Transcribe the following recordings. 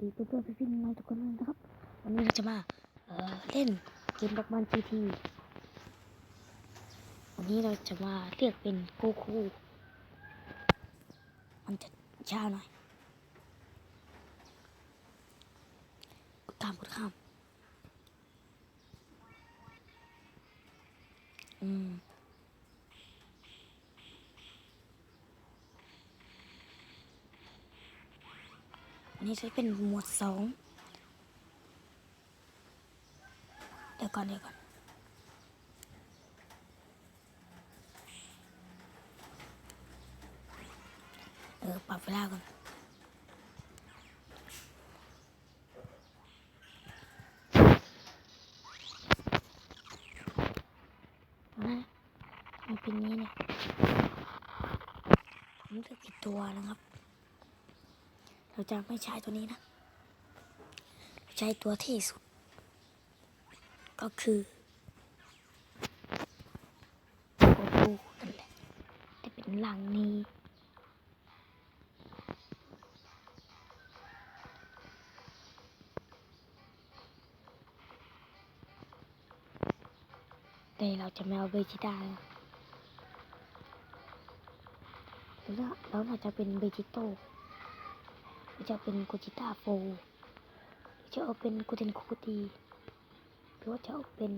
ดีเพื่อนๆพี่ๆน้องๆทุกคนนะครับ วันนี้เราจะมาเออเล่นเกมด็อกมันจีทีวันนี้เราจะมาเรียกเป็นโกคูมันจะช้าหน่อยกดข้ามกดข้ามอืม นี้จะเป็นหมวดสองเดี๋ยวก่อนเดี๋ยวก่อนเออปรับเวลาก่อนนะมันเป็นนี้เนี่ยผมเลือกผิดตัวนะครับ เราจะไม่ใช้ตัวนี้นะ ใช้ตัวที่สุด ก็คือโกคูนั่นแหละแต่เป็นหลังนี้แต่เราจะไม่เอาเบจิต้าแล้วแล้วน่าจะเป็นเบจิโต้ รือจะเป็นกูจิต้าโฟหรือจะเอาเป็นกูเทนคุตีหรือว่าจะเอาเป็น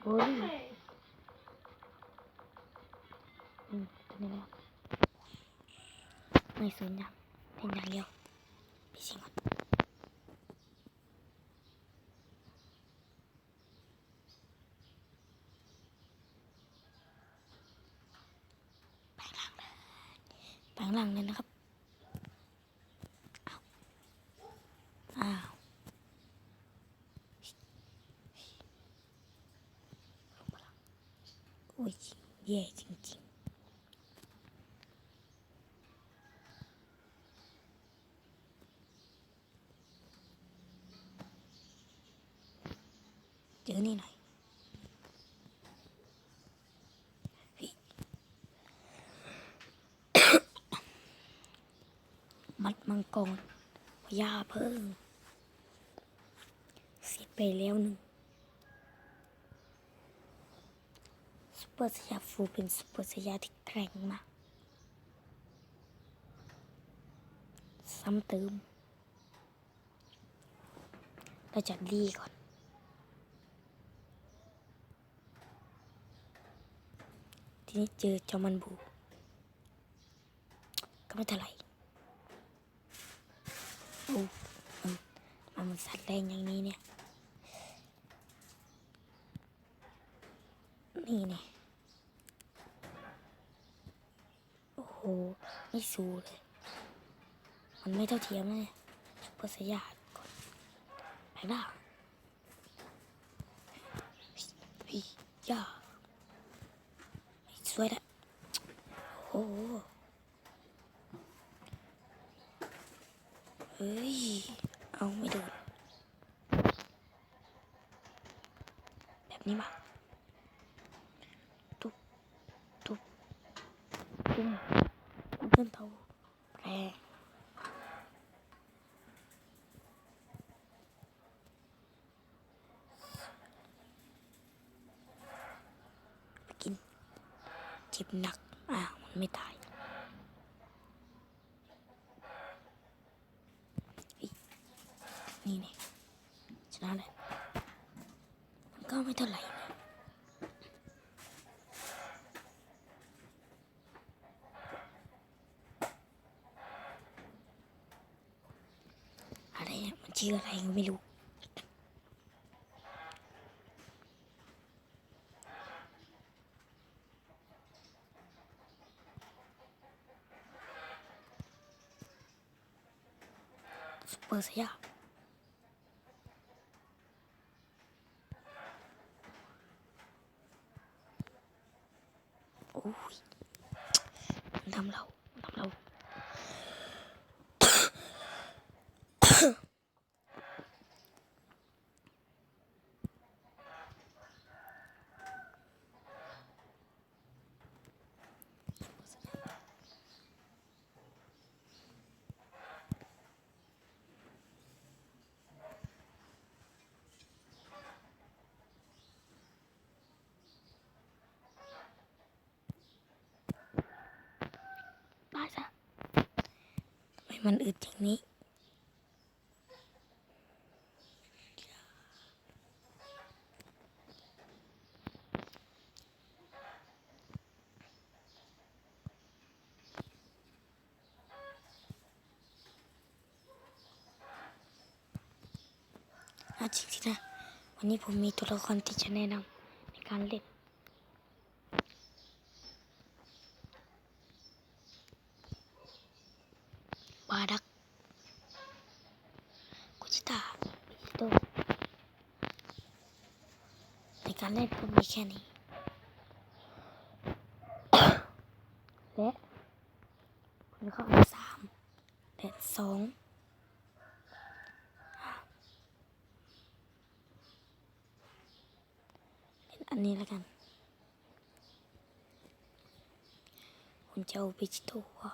โบลี่อืมตัวนี้แหละไม่สนอย่างเป็นอย่างเดียวพี่สิงก่อนแปลงร่างเลยแปลงร่างเลยนะครับอ้าวอ้าวโอ้ย แย่จริงๆ เจอนี่หน่อยมัดมังกรพญาเพิ่งเสียไปแล้วหนึ่งซุป เปอร์สยาฟูเป็นซุปเปอร์สยาที่แกร่งมาก ซ้ำเติม เราจะดีก่อน ทีนี้เจอจอมันบู ก็ไม่เท่าไหร่โอ้มันมันมันสัตว์แรงอย่างนี้เนี่ย นี่เนี่ย โอ้โหไม่สูเลย มันไม่เท่าเทียมเลยซุปเปอร์สยามก่อนไปล่าพี่ย่าสวยละโอ้เฮ้ย เอาไม่โดนแบบนี้มาตุ๊บตุ๊บตุ้มตุ้ม เพื่อนเตาแปรไปกินเจ็บหนัก อ้าวมันไม่ตายนี่เนี่ยชนะเลยมันก็ไม่เท่าไหร่นะอะไรเนี่ยมัน ชื่ออะไรก็ไม่รู้ซุปเปอร์สยาม โอ้ยมันทำเรามันทำเรา อ มันอึดอย่างนี้อาจริงสินะ วันนี้ผมมีตัวละครที่จะแนะนำในการเล่น บาดักกุจิตาบิโตในการเล่นก็มีแค่นี้ และคุณเข้าสามและสองเล่นอันนี้แล้วกันคุณจะเอาบิจิโตว่า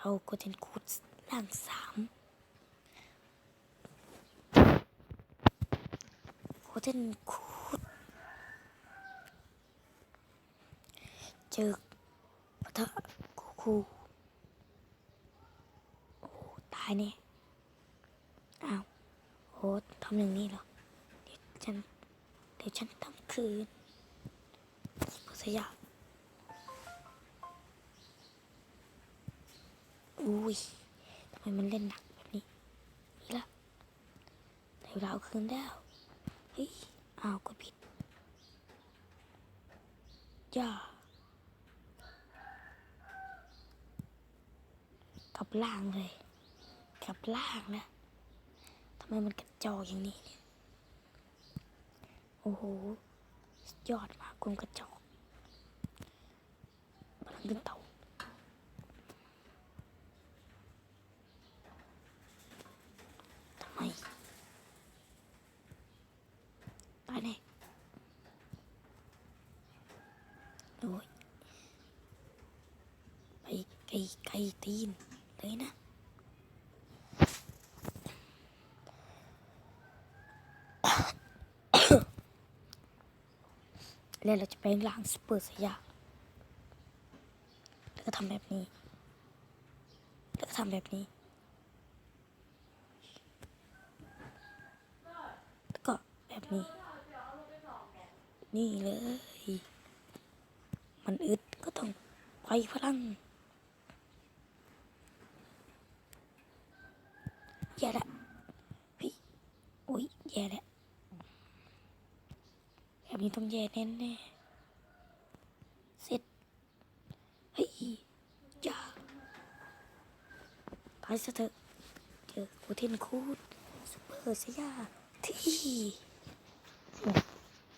เอาโกเทนคูดล่างสามโกเทนคูดเจ อปะทะคูคูโอ้ตายเนี่ยอ้าวโอ้ทำอย่างนี้เหรอ เดี๋ยวฉัน เดี๋ยวฉันทำคืนสยามอุ้ยทำไมมันเล่นหนักแบบนี้ นี่ละแต่เราเอาคืนแล้ว เฮ้ย อ้าวก็ผิดย่า กับล่างเลย กับล่างนะทำไมมันกระจอกอย่างนี้เนี่ยโอ้โหสุดยอดมากคุณกระจอกพลังขึ้นเต่าทำไมตายแน่โอ้ยไปไกลไกลตีน เลยนะ แล้วเราจะไปล้างสเปอร์สยามแล้วก็ทำแบบนี้ แล้วก็ทำแบบนี้ แล้วก็แบบนี้ นี่เลย มันอึดก็ต้องไปพลัง แย่ละพี่โอ้ยแย่ละแบบนี้ต้องแย่แน่แน่เสร็จเฮ้ยอย่าตายซะเถอะเจอโคเทนคูดสเปอร์สยาที่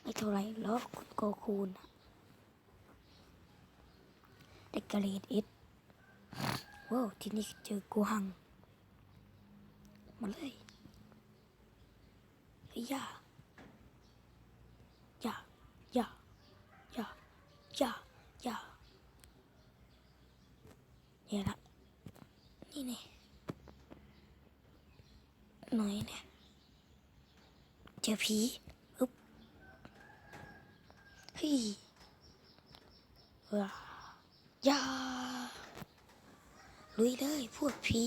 ไม่เท่าไรหรอกคุณโกคูนอะเด็กกระเลดอิดว้าวที่นี่เจอกูหัง มาเลยยอย่าอย่าอย่าอย่าอย่าอย่าเนี่ยละนี่เนี่ยหน่อยเนี่ยเจอผีอึ๊บเฮ้ยว้าอย่าลุยเลยพวกผี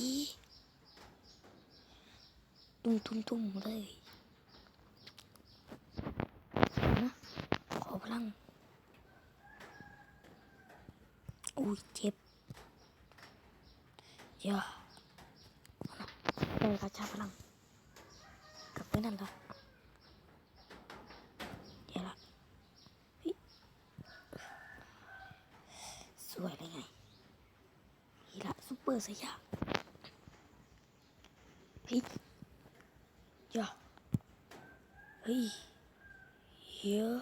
ตุ้มตุ้มตุ้มเลยนะขอพลังอุ้ยเจ็บอย่าเอานะได้ราชาพลังกับไปนั่นละเดี๋ยวละสวยเลยไงฮีระซุปเปอร์สยามเฮ้ยย่า เฮ้ยเยอะ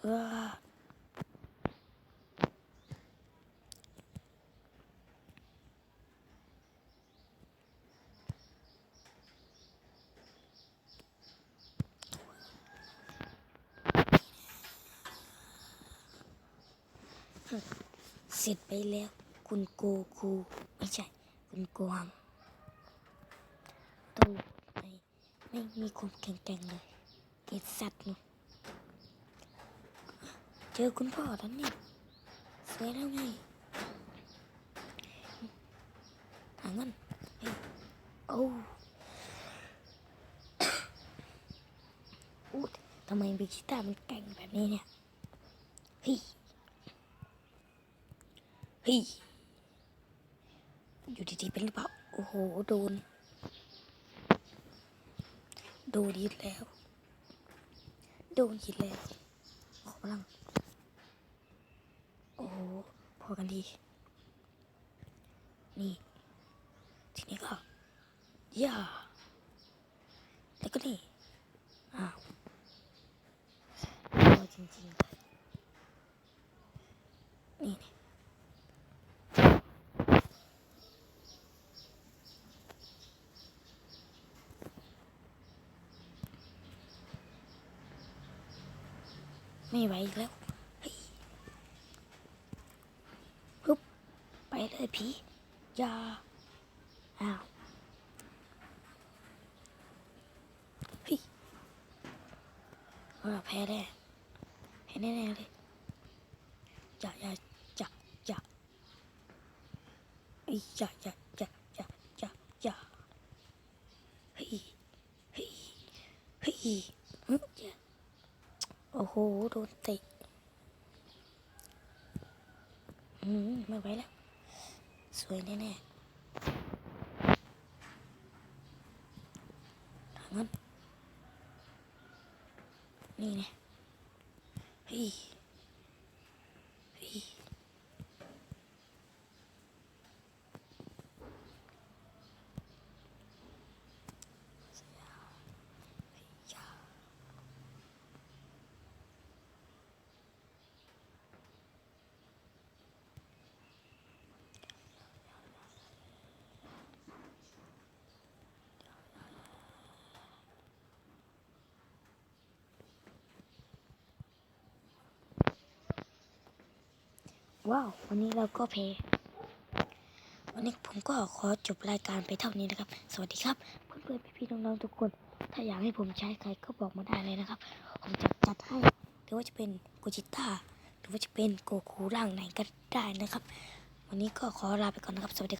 เออเสร็จไปแล้ว คุณโกคูไม่ใช่ คุณโกหังตูไม่ ไม่มีความแข็งแกร่งเลยเกตสัตว์นู่นเจอคุณพ่อแล้วนี่สวยแล้วไงเงินเฮ้ยโอ้อู้ทำไมเบจิต้ามันแก่งแบบนี้เนี่ยเฮ้ยเฮ้ยอยู่ดีๆเป็นหรือเปล่าโอ้โห โดน โดนยิดแล้ว โดนยิดแล้ว ขอพลัง โอ้โห พอกันดี นี่ ทีนี้ก็ย่าแล้วก็นี่ อ้าวพอจริงๆเลยนี่นี่ ไม่ไหวแล้วฮ้ยปึ๊บไปเลยผีอย่าอ้าวเฮ้ยเอาแพ้แน่แพ้แน่ๆเลยอย่าอย่าอย่าอย่าเฮ้ยอย่าอย่าอย่าอย่าอย่าอย่าเฮ้ยเฮ้ยเฮ้ยฮึ โอ้โห โดนเตะอืมไม่ไหวแล้ว สวยแน่ๆทางนั้นนี่ไงเฮ้ยเฮ้ย ว้าว วันนี้เราก็เพวันนี้ผมก็ขอจบรายการไปเท่านี้นะครับ สวัสดีครับ เพื่อนๆพี่ๆน้องๆทุกคน ถ้าอยากให้ผมใช้ใครก็บอกมาได้เลยนะครับ ผมจะจัดให้หรือว่าจะเป็นโกจิต้าหรือว่าจะเป็นโกคูร่างไหนก็ได้นะครับ วันนี้ก็ขอลาไปก่อนนะครับ สวัสดีครับ